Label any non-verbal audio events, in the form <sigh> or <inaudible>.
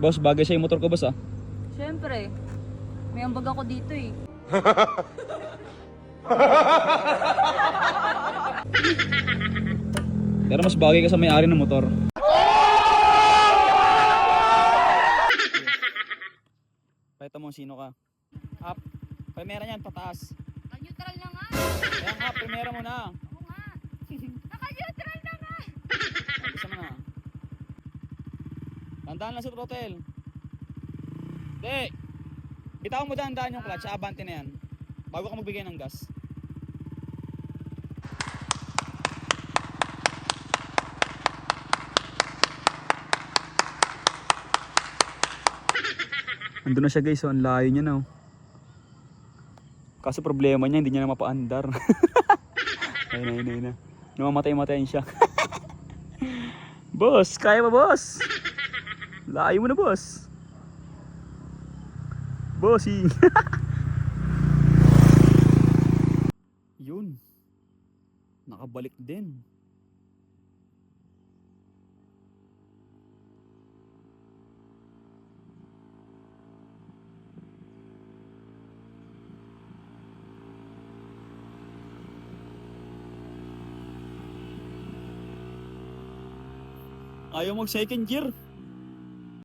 Boss, bagay sa motor ko boss ah. Siyempre. May ambag ako dito eh. <laughs> Pero mas bagay ka sa may-ari ng motor. Pakita mo sino ka. Up. Primera niyan, pataas. Naka-neutral na nga. Kaya nga, primera mo na. Oo nga. Naka-neutral na nga. Isa mo na. Tandaan lang sa throttle. Hindi. Bitawan mo dahan-dahan yung clutch, abante na yan. Bago ka magbigay ng gas. Andun na siya guys, so ang layo niya na. oh. Kaso problema niya, hindi niya na mapaandar. <laughs> ayun na, ayun ayun na. Namamatay-matayin siya. <laughs> boss, kaya ba boss? Layo mo na boss. Bossing. <laughs> Yun. Nakabalik din. Ayaw mag second gear.